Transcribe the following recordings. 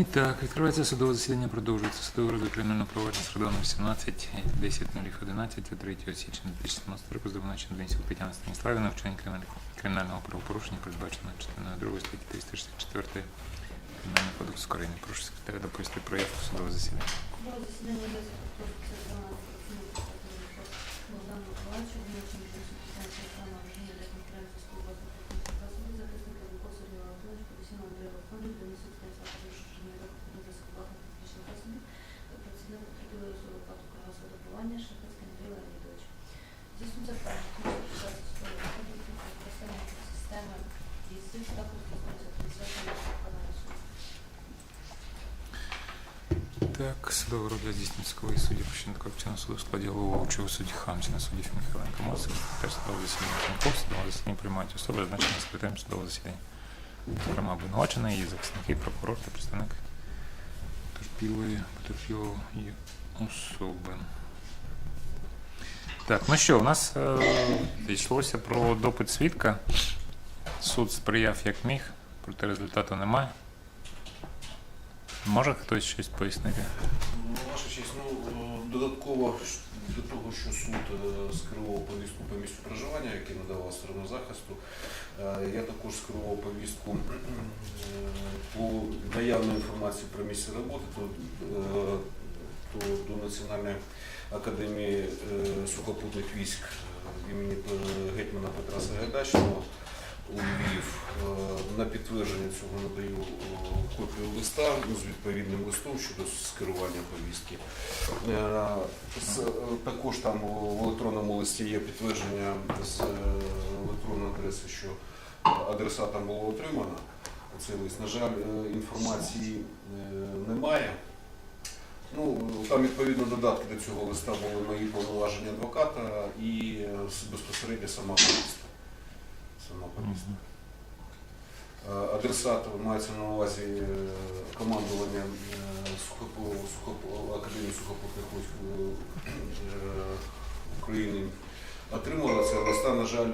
І так, відкривається судове засідання, продовжується судове розгляд кримінального провадження з родом 18 10 11 3 січня 2017 року з обвинуваченням Денисів Тетяни Станіславівна вчинення кримінального правопорушення, передбаченого частиною 2 статті 364 Кримінального кодексу України. Прошу секретаря доповісти проєкт судового засідання. Судове засідання Так, судовий розгляд здійснюється коли судді Пущенко Копчина суду в складі головуючого судді Хамчина, судді Михайленко Мосик, теж судове засідання Франков, судове засідання приймають особи, зазначені секретарем судового засідання. Зокрема, обвинувачена, її захисники, прокурор та представник потерпілої, потерпілої особи. Так, ну що, у нас е, йшлося про допит свідка. Суд сприяв як міг, проте результату немає. Може хтось щось пояснити? Ваша честь, ну додатково до того, що суд е, скерував повістку по місцю проживання, яке надавала сторона захисту, е, я також скерував повістку е, по наявної інформації про місце роботи, то, то до Національної академії сухопутних військ імені гетьмана Петра Сагайдачного у Львів. Е, На підтвердження цього надаю е, копію листа ну, з відповідним листом щодо скерування повістки. Е, Також там в електронному листі є підтвердження з електронної адреси, що адресатом було отримано цей лист. На жаль, інформації немає. Ну, там відповідно додатки до цього листа були мої повноваження адвоката і безпосередньо сама повістка. Сама повістка. Е, Адресат мається на увазі е, командування е, Академії сухопутних України отримала це листа. На жаль,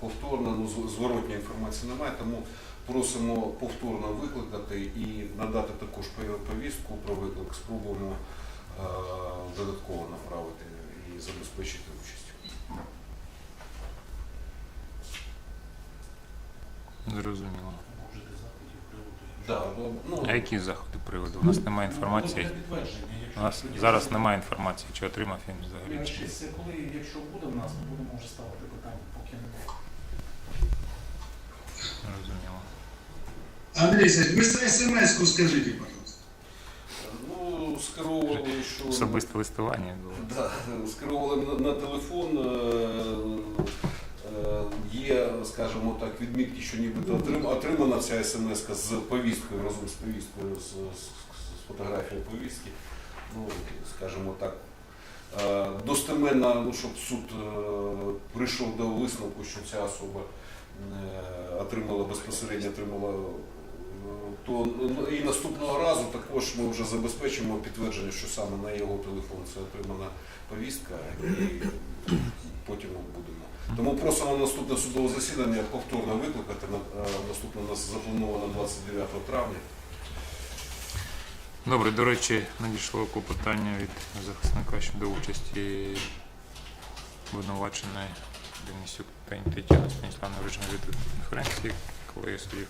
повторно, ну, зв- зворотньої інформації немає, тому просимо повторно викликати і надати також повістку про виклик. Спробуємо додатково направити і забезпечити участь. Зрозуміло. Да, ну, А які заходи приводу? У нас немає інформації. У нас зараз немає інформації, чи отримав він взагалі. Чи... ні. Коли, якщо буде в нас, ми будемо вже ставити питання, поки не буде. Зрозуміло. Андрей Сергеевич, вы смс-ку скажите, пожалуйста. ну, скеровували, що Особисте листування було. Да, скеровували на, на телефон. е, Є, скажімо так, відмітки, що нібито отримана ця смс з повісткою, разом з повісткою, з, з, з фотографією повістки. Ну, скажімо так, е, достеменно, ну, щоб суд е, прийшов до висновку, що ця особа е, отримала безпосередньо отримала. То ну, і наступного разу також ми вже забезпечимо підтвердження, що саме на його телефон це отримана повістка, і потім ми будемо. Тому просимо на наступне судове засідання повторно викликати. Е, Наступне у нас заплановано 29 травня. Добре, до речі, надійшло клопотання від захисника щодо участі обвинуваченої Денисюк Тетяни Станіславної в режимі відеоконференції, коли я судів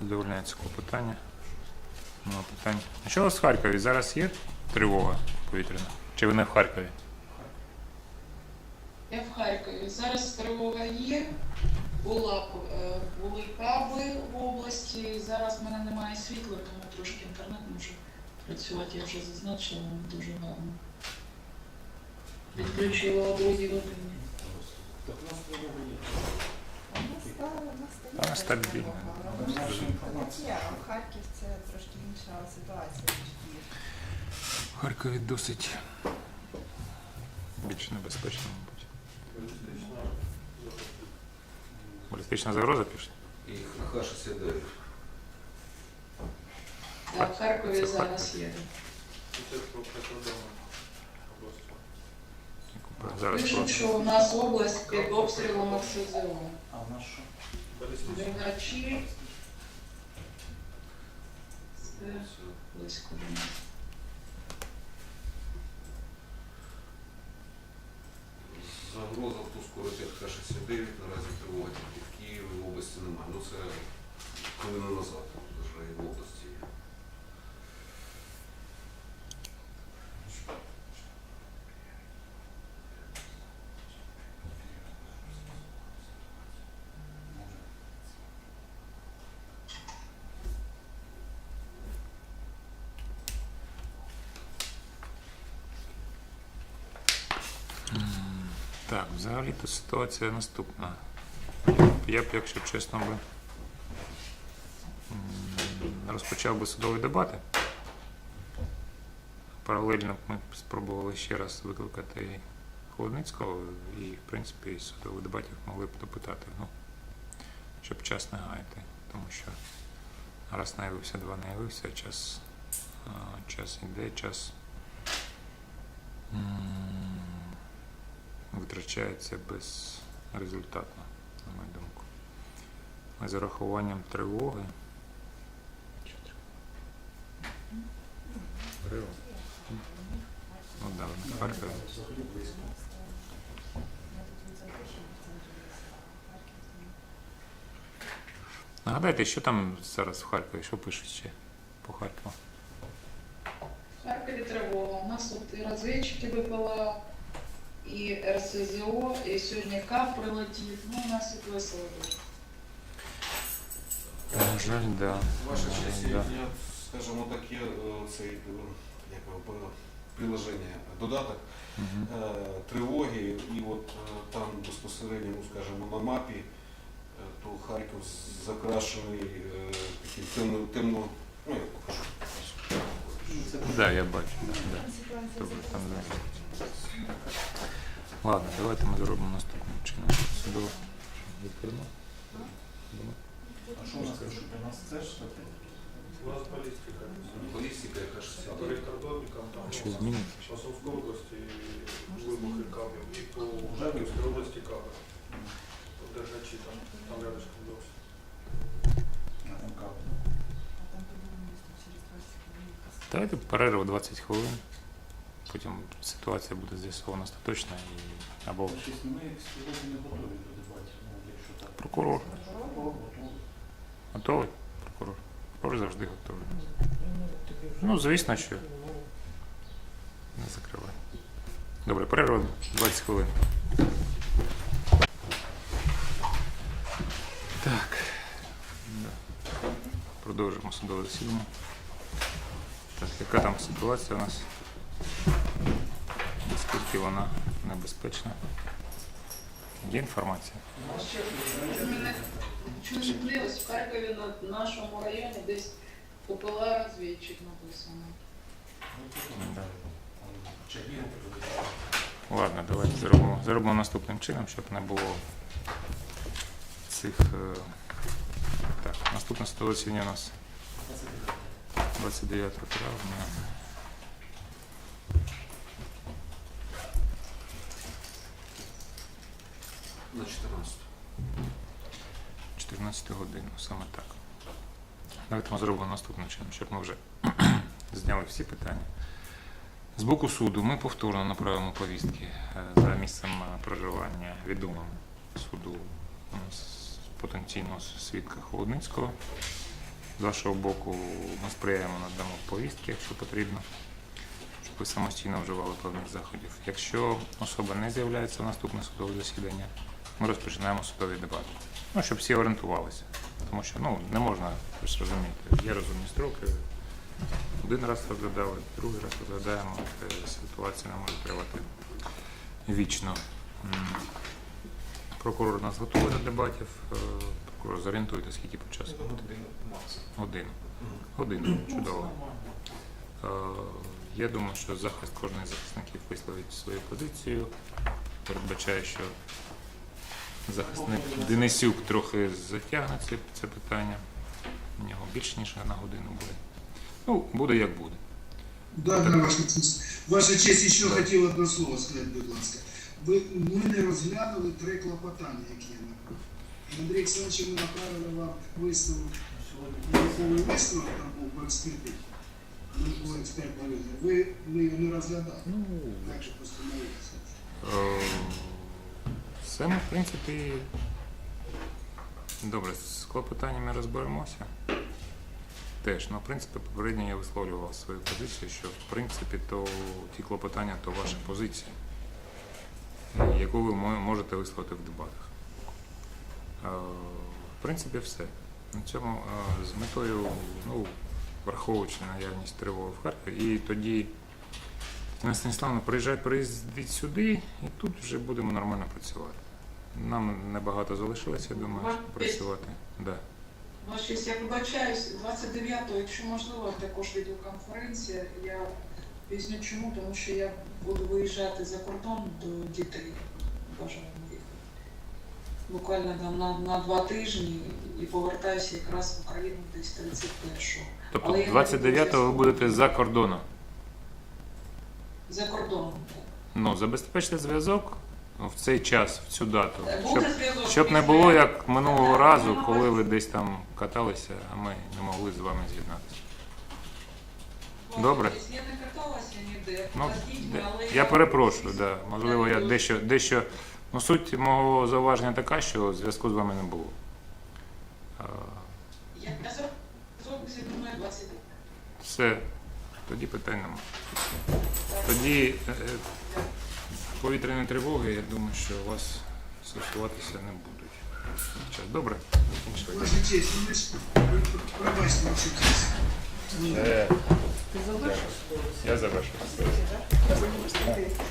задовольняється клопотання. Ну, питань. А що у вас в Харкові? Зараз є тривога повітряна? Чи ви не в Харкові? Я в Харкові. Зараз тривога є. Була, е, були каби в області. Зараз в мене немає світла, тому трошки інтернет може працювати. Я вже зазначила дуже гарно. Відключила о другій годині. А, стабільно. Наша інформація. Є, а Харків це трошки інша ситуація, ніж В Харкові досить більш небезпечно, мабуть. Балістична загроза пішла? І Х-69. Так, в Харкові зараз є. Зараз Пишуть, що у нас область під обстрілом СЗО. А в нас що? Вночі буде близько до нас. Загроза пуску ракет Х-69 наразі тривога тільки в Києві, в області немає. Ну це хвилину назад вже і в області. є. Так, взагалі-то ситуація наступна. Я б, якщо чесно би, розпочав би судові дебати. Паралельно ми спробували ще раз викликати Холодницького і, в принципі, судових дебатів могли б допитати, ну, щоб час не гаяти. Тому що раз не явився, два не явився, час, час іде, час. Витрачається безрезультатно, на мою думку. Ми з урахуванням тривоги. Тривога? Ну да, близько. Нагадайте, що там зараз в Харкові, що пишуть ще по Харкову? В Харкові тривога. У нас от і розвідчики БПЛА, і РСЗО, і сьогодні КАП прилетів. Ну, у нас тут весело. На жаль, да. Ваша честь, да. скажімо так, є е, цей е, як його, при- приложення, додаток Мгм. е, тривоги, і от е, там безпосередньо, ну, скажімо, на мапі, е, то Харків закрашений е, таким темно, темно, ну я покажу. Да, я бачу. Да, да. Добре, там да. Ладно, давайте ми зробимо наступним чином. Судово. Відповідно. А що у нас кажуть? У нас це ж таке? У нас баллистика. Балістика, яка ж А прикордонникам там що зміниться? по Сумской области выбухи кабель и по области кабель. По Держачи там, там рядышком досі. На там капі. А там по-другому через 20 хвилин. Давайте перерву 20 хвилин. Потім ситуація буде з'ясована остаточно і або Щось ми сьогодні не готові до дебатів, ну, якщо так. прокурор. Прокурор готовий. Готовий? Прокурор. Прокурор завжди готовий. Ну, звісно, що не закривай. Добре, перерва 20 хвилин. Так. Да. Продовжимо судове засідання. Так, яка там ситуація у нас? Наскільки вона небезпечна? Є інформація? Чутливість в Харкові на нашому районі десь ППЛА розвідчик написано. Да. Ладно, давайте зробимо, зробимо наступним чином, щоб не було цих. е, Так, судове засідання у нас 29. 29 травня. На 14. 14 годину, саме так. Давайте ми зробимо наступним чином, щоб ми вже зняли всі питання. З боку суду ми повторно направимо повістки е, за місцем е, проживання відомим суду потенційного свідка Холодницького. З вашого боку ми сприяємо надамо повістки, якщо потрібно, щоб ви самостійно вживали певних заходів. Якщо особа не з'являється в наступне судове засідання, ми розпочинаємо судові дебати. Ну, щоб всі орієнтувалися. Тому що ну, не можна, ви ж розумієте, є розумні строки. Один раз розглядали, другий раз розглядаємо, е, ситуація не може тривати вічно. Прокурор нас готовий до дебатів. Е, Прокурор, зорієнтуйте, скільки по часу буде? Годину. Годину, чудово. Е, Я думаю, що захист кожного з захисників висловить свою позицію. Передбачає, що захисник Денисюк трохи затягне це, це питання. У нього більше ніж на годину буде. Ну, буде як буде. Да, ваша честь. Ваша честь, ще хотів одне слово сказати, будь ласка. Ви, ми не розглянули три клопотання, які я направив. Андрій Олександрович, ми направили вам висновок, науковий висновок там був по експертизі. Можливо, експерт. Ви, ви його не розглядали. Ну, Так же постановилося. Е, Все ми, в принципі, добре, з клопотаннями розберемося. Теж, ну, в принципі, попередньо я висловлював свою позицію, що в принципі то ті клопотання то ваша позиція, яку ви можете висловити в дебатах. Е, В принципі, все. На цьому е, з метою, ну, враховуючи наявність тривоги в Харкові, і тоді Тетяна Станіславовна, приїжджай, приїздіть сюди, і тут вже будемо нормально працювати. Нам небагато залишилося, я думаю, щоб працювати. Да. Ваша честь, я вибачаюсь, 29-го, якщо можливо, також відеоконференція. Я поясню чому, тому що я буду виїжджати за кордон до дітей. Бажаємо їхати. Буквально там на, на два тижні і повертаюся якраз в Україну десь 31-го. Тобто Але я не 29-го ви будете за кордоном. За кордоном. так. Ну, забезпечте зв'язок в цей час, в цю дату. Е, Щоб, щоб не було як минулого разу, коли ви десь там каталися, а ми не могли з вами з'єднатися. Добре. Я не каталася ніде, Ну, де- я перепрошую, да. можливо, я дещо, дещо. Ну, суть мого зауваження така, що зв'язку з вами не було. А, Я зв'язок зі мною 20 Все, тоді питань немає. Тоді е, е, повітряні тривоги, я думаю, що вас стосуватися не будуть. Час. Добре? Ваша честь, ви ж пробачте, ваша честь. Ну, Е? Я так?